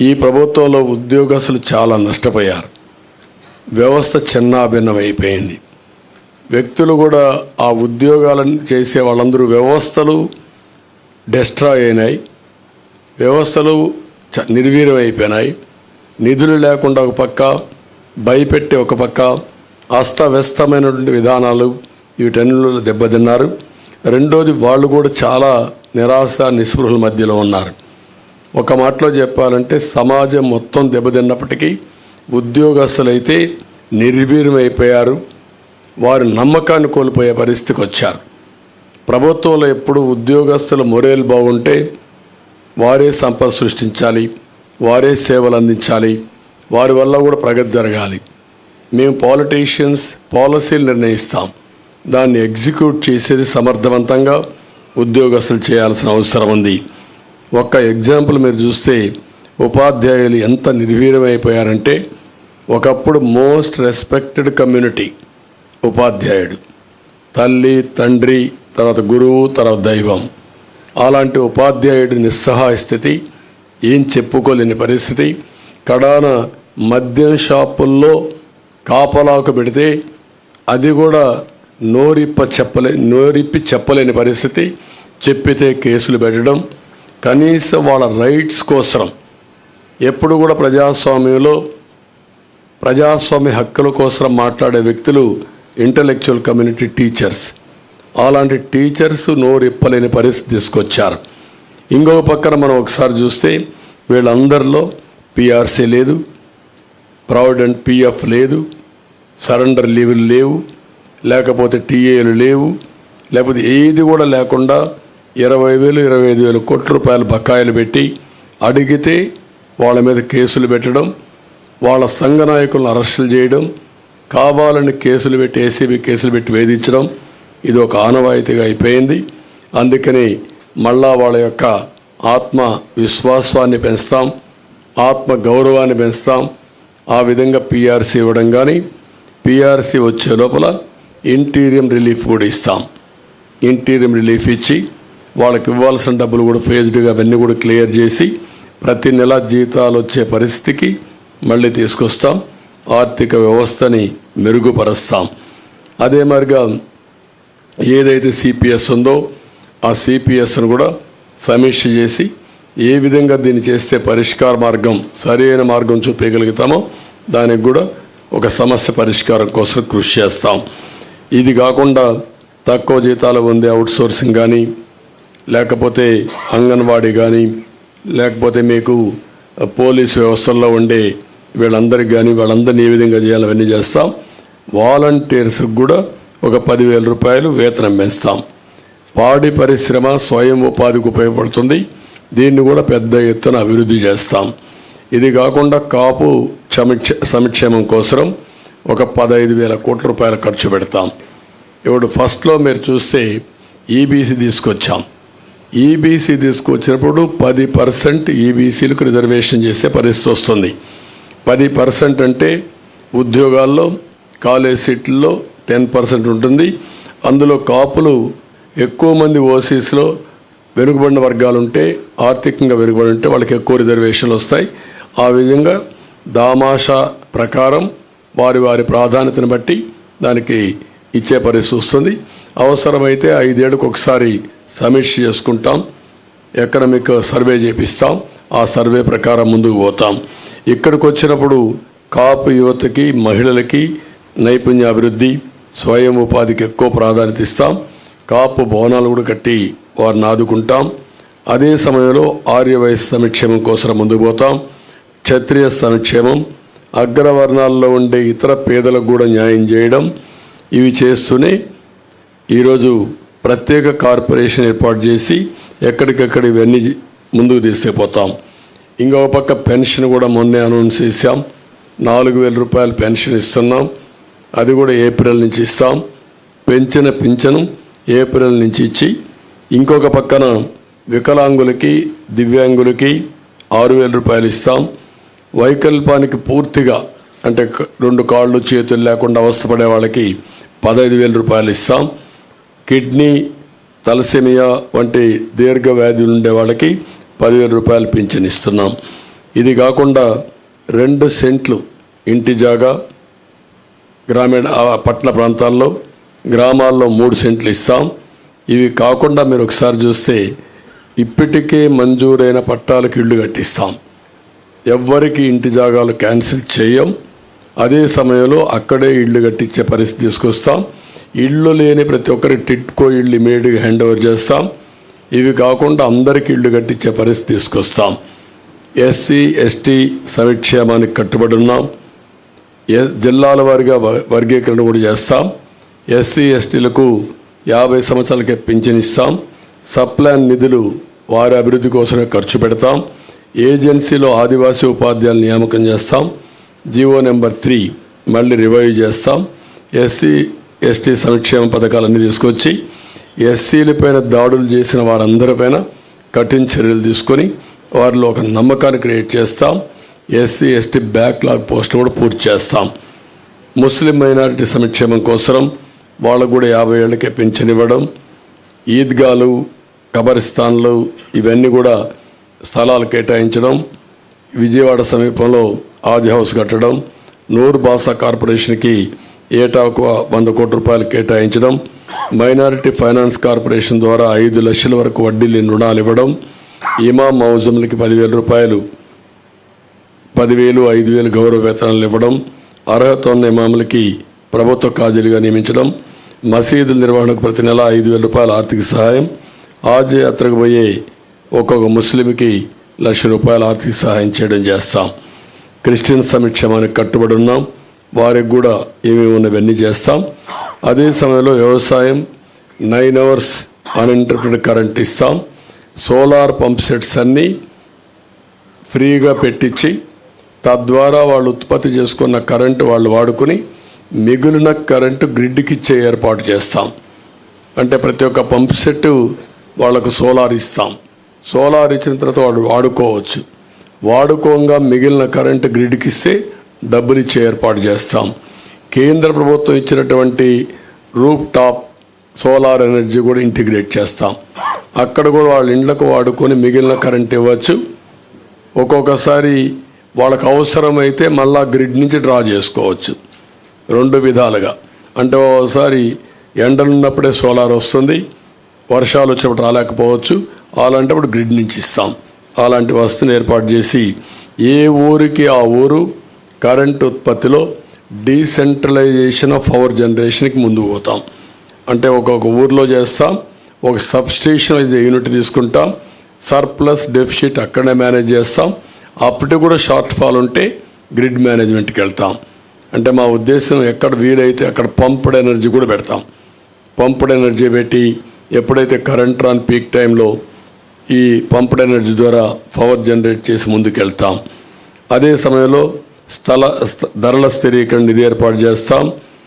ఈ ప్రభుత్వంలో ఉద్యోగస్తులు చాలా నష్టపోయారు. వ్యవస్థ చిన్నాభిన్నమైపోయింది. వ్యక్తులు కూడా ఆ ఉద్యోగాలను చేసే వాళ్ళందరూ వ్యవస్థలు డెస్ట్రాయ్ అయినాయి. వ్యవస్థలు చ- నిర్వీర్యమైపోయినాయి. నిధులు లేకుండా ఒక పక్క భయపెట్టి ఒక పక్క అస్తవ్యస్తమైనటువంటి విధానాలు వీటన్నిలో దెబ్బతిన్నారు. రెండోది వాళ్ళు కూడా చాలా నిరాశ నిస్పృహల మధ్యలో ఉన్నారు. ఒక మాటలో చెప్పాలంటే సమాజం మొత్తం దెబ్బతిన్నప్పటికీ ఉద్యోగస్తులైతే నిర్వీర్యమైపోయారు. వారి నమ్మకాన్ని కోల్పోయే పరిస్థితికి వచ్చారు. ప్రభుత్వంలో ఎప్పుడు ఉద్యోగస్తుల మొరేలు బాగుంటే వారే సంపద సృష్టించాలి వారే సేవలు అందించాలి వారి వల్ల కూడా ప్రగతి జరగాలి. మేము పాలిటీషియన్స్ పాలసీలు నిర్ణయిస్తాం. దాన్ని ఎగ్జిక్యూట్ చేసేది సమర్థవంతంగా ఉద్యోగస్తులు చేయాల్సిన అవసరం ఉంది. ఒక్క ఎగ్జాంపుల్ మీరు చూస్తే ఉపాధ్యాయులు ఎంత నిర్వీర్యమైపోయారంటే ఒకప్పుడు మోస్ట్ రెస్పెక్టెడ్ కమ్యూనిటీ ఉపాధ్యాయుడు. తల్లి తండ్రి తర్వాత గురువు తర్వాత దైవం. అలాంటి ఉపాధ్యాయుడి నిస్సహాయ స్థితి ఏం చెప్పుకోలేని పరిస్థితి. కడాన మద్యం షాపుల్లో కాపలాకు పెడితే అది కూడా నోరిప్ప చెప్పలే నోరిప్పి చెప్పలేని పరిస్థితి. చెప్పితే కేసులు పెట్టడం కనీసం వాళ్ళ రైట్స్ కోసరం. ఎప్పుడు కూడా ప్రజాస్వామ్యంలో ప్రజాస్వామ్య హక్కుల కోసం మాట్లాడే వ్యక్తులు ఇంటలెక్చువల్ కమ్యూనిటీ టీచర్స్ అలాంటి టీచర్స్ నోరిప్పలేని పరిస్థితి తీసుకొచ్చారు. ఇంకొక పక్కన మనం ఒకసారి చూస్తే వీళ్ళందరిలో పిఆర్సీ లేదు ప్రావిడెంట్ పిఎఫ్ లేదు సరెండర్ లీవులు లేవు లేకపోతే టీఏలు లేవు లేకపోతే ఏది కూడా లేకుండా ఇరవై వేలు ఇరవై ఐదు వేలు కోట్ల రూపాయలు బకాయిలు పెట్టి అడిగితే వాళ్ళ మీద కేసులు పెట్టడం వాళ్ళ సంఘ నాయకులను అరెస్టులు చేయడం కావాలని కేసులు పెట్టి ఏసీబీ కేసులు పెట్టి వేధించడం ఇది ఒక ఆనవాయితీగా అయిపోయింది. అందుకని మళ్ళా వాళ్ళ యొక్క ఆత్మ విశ్వాసాన్ని పెంచుతాం ఆత్మ గౌరవాన్ని పెంచుతాం. ఆ విధంగా పీఆర్సీ ఇవ్వడం కానీ పిఆర్సీ వచ్చే లోపల ఇంటీరియం రిలీఫ్ కూడా ఇస్తాం. ఇంటీరియం రిలీఫ్ ఇచ్చి వాళ్ళకి ఇవ్వాల్సిన డబ్బులు కూడా ఫేజ్డ్గా అవన్నీ కూడా క్లియర్ చేసి ప్రతి నెల జీతాలు వచ్చే పరిస్థితికి మళ్ళీ తీసుకొస్తాం. ఆర్థిక వ్యవస్థని మెరుగుపరుస్తాం. అదే మరిగా ఏదైతే సిపిఎస్ ఉందో ఆ సిపిఎస్ను కూడా సమీక్ష చేసి ఏ విధంగా దీన్ని చేస్తే పరిష్కార మార్గం సరైన మార్గం చూపించగలుగుతామో దానికి కూడా ఒక సమస్య పరిష్కారం కోసం కృషి చేస్తాం. ఇది కాకుండా తక్కువ జీతాలు పొందే అవుట్సోర్సింగ్ కానీ లేకపోతే అంగన్వాడీ కానీ లేకపోతే మీకు పోలీస్ వ్యవస్థల్లో ఉండే వీళ్ళందరికీ కానీ వాళ్ళందరినీ ఏ విధంగా చేయాలి అవన్నీ చేస్తాం. వాలంటీర్స్కి కూడా ఒక పదివేల రూపాయలు వేతనం పెంచుతాం పాడి పరిశ్రమ స్వయం ఉపాధికి ఉపయోగపడుతుంది. దీన్ని కూడా పెద్ద ఎత్తున అభివృద్ధి చేస్తాం. ఇది కాకుండా కాపు సమిక్ష సంక్షేమం కోసం ఒక పదహైదు వేల కోట్ల రూపాయలు ఖర్చు పెడతాం. ఇప్పుడు ఫస్ట్లో మీరు చూస్తే ఈబీసీ తీసుకొచ్చాం. ఈబీసీ తీసుకొచ్చినప్పుడు పది పర్సెంట్ ఈబీసీలకు రిజర్వేషన్ చేసే పరిస్థితి వస్తుంది. పది పర్సెంట్ అంటే ఉద్యోగాల్లో కాలేజ్ సీట్లలో టెన్ పర్సెంట్ ఉంటుంది. అందులో కాపులు ఎక్కువ మంది ఓసీస్లో వెనుకబడిన వర్గాలు ఉంటే ఆర్థికంగా వెనుకబడి ఉంటే వాళ్ళకి ఎక్కువ రిజర్వేషన్లు వస్తాయి. ఆ విధంగా దామాషా ప్రకారం వారి వారి ప్రాధాన్యతను బట్టి దానికి ఇచ్చే పరిస్థితి వస్తుంది. అవసరమైతే ఐదేళ్ళకు ఒకసారి సమీక్ష చేసుకుంటాం. ఎకనమిక్ సర్వే చేపిస్తాం. ఆ సర్వే ప్రకారం ముందుకు పోతాం. ఇక్కడికి వచ్చినప్పుడు కాపు యువతకి మహిళలకి నైపుణ్యాభివృద్ధి స్వయం ఉపాధికి ఎక్కువ ప్రాధాన్యత ఇస్తాం. కాపు భవనాలు కూడా కట్టి వారిని ఆదుకుంటాం. అదే సమయంలో ఆర్యవయస్సు సంక్షేమం కోసం ముందుకు పోతాం. క్షత్రియ సంక్షేమం అగ్రవర్ణాల్లో ఉండే ఇతర పేదలకు కూడా న్యాయం చేయడం ఇవి చేస్తూనే ఈరోజు ప్రత్యేక కార్పొరేషన్ ఏర్పాటు చేసి ఎక్కడికక్కడ ఇవన్నీ ముందుకు తీసుకుపోతాం. ఇంకొక పక్క పెన్షన్ కూడా మొన్నే అనౌన్స్ చేశాం. నాలుగు వేల రూపాయల పెన్షన్ ఇస్తున్నాం. అది కూడా ఏప్రిల్ నుంచి ఇస్తాం. పెంచిన పింఛను ఏప్రిల్ నుంచి ఇచ్చి ఇంకొక పక్కన వికలాంగులకి దివ్యాంగులకి ఆరు వేల రూపాయలు ఇస్తాం. వైకల్పానికి పూర్తిగా అంటే రెండు కాళ్ళు చేతులు లేకుండా అవస్థపడే వాళ్ళకి పదహైదు వేల రూపాయలు ఇస్తాం. కిడ్నీ తలసేమియా వంటి దీర్ఘ వ్యాధులు ఉండే వాళ్ళకి పదివేల రూపాయలు పింఛన్ ఇస్తున్నాం. ఇది కాకుండా రెండు సెంట్లు ఇంటి జాగా గ్రామీణ పట్టణ ప్రాంతాల్లో గ్రామాల్లో మూడు సెంట్లు ఇస్తాం. ఇవి కాకుండా మీరు ఒకసారి చూస్తే ఇప్పటికే మంజూరైన పట్టాలకు ఇళ్ళు కట్టిస్తాం. ఎవ్వరికి ఇంటి జాగాలు క్యాన్సిల్ చేయం. అదే సమయంలో అక్కడే ఇళ్ళు కట్టించే పరిస్థితి తీసుకొస్తాం. ఇళ్ళు లేని ప్రతి ఒక్కరికి టిట్కో ఇళ్ళు ఇమీడియట్గా హ్యాండ్ ఓవర్ చేస్తాం. ఇవి కాకుండా అందరికీ ఇళ్ళు కట్టించే పరిస్థితి తీసుకొస్తాం. ఎస్సీ ఎస్టీ సంక్షేమానికి కట్టుబడి ఉన్నాం. ఎ- జిల్లాల వారీగా వ- వర్గీకరణ కూడా చేస్తాం. ఎస్సీ ఎస్టీలకు యాభై సంవత్సరాలకే పింఛన్ ఇస్తాం. సప్లాన్ నిధులు వారి అభివృద్ధి కోసమే ఖర్చు పెడతాం. ఏజెన్సీలో ఆదివాసీ ఉపాధ్యాయులు నియామకం చేస్తాం. జీవో నెంబర్ త్రీ మళ్ళీ రివైవ్ చేస్తాం. ఎస్సీ ఎస్టీ సంక్షేమ పథకాలన్నీ తీసుకొచ్చి ఎస్సీలపైన దాడులు చేసిన వారందరిపైన కఠిన చర్యలు తీసుకొని వారిలో ఒక నమ్మకాన్ని క్రియేట్ చేస్తాం. ఎస్సీ ఎస్టీ బ్యాక్లాగ్ పోస్టులు కూడా పూర్తి చేస్తాం. ముస్లిం మైనారిటీ సంక్షేమం కోసం వాళ్ళకు కూడా యాభై ఏళ్ళకే పెన్షన్ ఇవ్వడం ఈద్గాలు కబరిస్తాన్లు ఇవన్నీ కూడా స్థలాలు కేటాయించడం విజయవాడ సమీపంలో ఆజ్ హౌస్ కట్టడం నూర్ బాసా కార్పొరేషన్కి ఏటాకు వంద కోట్ల రూపాయలు కేటాయించడం మైనారిటీ ఫైనాన్స్ కార్పొరేషన్ ద్వారా ఐదు లక్షల వరకు వడ్డీ లేని రుణాలు ఇవ్వడం ఇమాం మౌజంలకి పదివేల రూపాయలు పదివేలు ఐదు వేలు గౌరవ వేతనాలు ఇవ్వడం అర్హత ఉన్న ఇమాములకి ప్రభుత్వ కాజీలుగా నియమించడం మసీదుల నిర్వహణకు ప్రతి నెల ఐదు వేల రూపాయల ఆర్థిక సహాయం ఆజ్ యాత్రకు పోయే ఒక్కొక్క ముస్లింకి లక్ష రూపాయల ఆర్థిక సహాయం చేయడం చేస్తాం. క్రిస్టియన్ సంక్షేమానికి కట్టుబడి ఉన్నాం. వారికి కూడా ఏమేమి ఉన్నవన్నీ చేస్తాం. అదే సమయంలో వ్యవసాయం నైన్ అవర్స్ అన్ఇంటర్ప్రిటెడ్ కరెంట్ ఇస్తాం. సోలార్ పంప్ సెట్స్ అన్నీ ఫ్రీగా పెట్టించి తద్వారా వాళ్ళు ఉత్పత్తి చేసుకున్న కరెంటు వాళ్ళు వాడుకుని మిగిలిన కరెంటు గ్రిడ్కి ఇచ్చే ఏర్పాటు చేస్తాం. అంటే ప్రతి ఒక్క పంప్ సెట్ వాళ్ళకు సోలార్ ఇస్తాం. సోలార్ ఇచ్చిన తర్వాత వాళ్ళు వాడుకోవచ్చు. వాడుకోగా మిగిలిన కరెంటు గ్రిడ్కి ఇస్తే డబ్బులు ఇచ్చే ఏర్పాటు చేస్తాం. కేంద్ర ప్రభుత్వం ఇచ్చినటువంటి రూప్ టాప్ సోలార్ ఎనర్జీ కూడా ఇంటిగ్రేట్ చేస్తాం. అక్కడ కూడా వాళ్ళ ఇండ్లకు వాడుకొని మిగిలిన కరెంట్ ఇవ్వచ్చు. ఒక్కొక్కసారి వాళ్ళకు అవసరమైతే మళ్ళా గ్రిడ్ నుంచి డ్రా చేసుకోవచ్చు. రెండు విధాలుగా. అంటే ఒకసారి ఎండలున్నప్పుడే సోలార్ వస్తుంది. వర్షాలు వచ్చినప్పుడు రాలేకపోవచ్చు. అలాంటప్పుడు గ్రిడ్ నుంచి ఇస్తాం. అలాంటి వస్తువుని ఏర్పాటు చేసి ఏ ఊరికి ఆ ఊరు కరెంట్ ఉత్పత్తిలో డీసెంట్రలైజేషన్ ఆఫ్ పవర్ జనరేషన్కి ముందుకు పోతాం. అంటే ఒక్కొక్క ఊర్లో చేస్తాం ఒక సబ్స్టేషన్ యూనిట్ తీసుకుంటాం సర్ప్లస్ డెఫిషిట్ అక్కడనే మేనేజ్ చేస్తాం. అప్పటికి కూడా షార్ట్ ఫాల్ ఉంటే గ్రిడ్ మేనేజ్మెంట్కి వెళ్తాం. అంటే మా ఉద్దేశం ఎక్కడ వీలైతే అక్కడ పంప్డ్ ఎనర్జీ కూడా పెడతాం. పంప్డ్ ఎనర్జీ పెట్టి ఎప్పుడైతే కరెంట్ రాని పీక్ టైంలో ఈ పంప్డ్ ఎనర్జీ ద్వారా పవర్ జనరేట్ చేసి ముందుకు వెళ్తాం అదే సమయంలో స్థల స్థ- ధరల స్థిరీకరణ నిధి ఏర్పాటు చేస్తాం.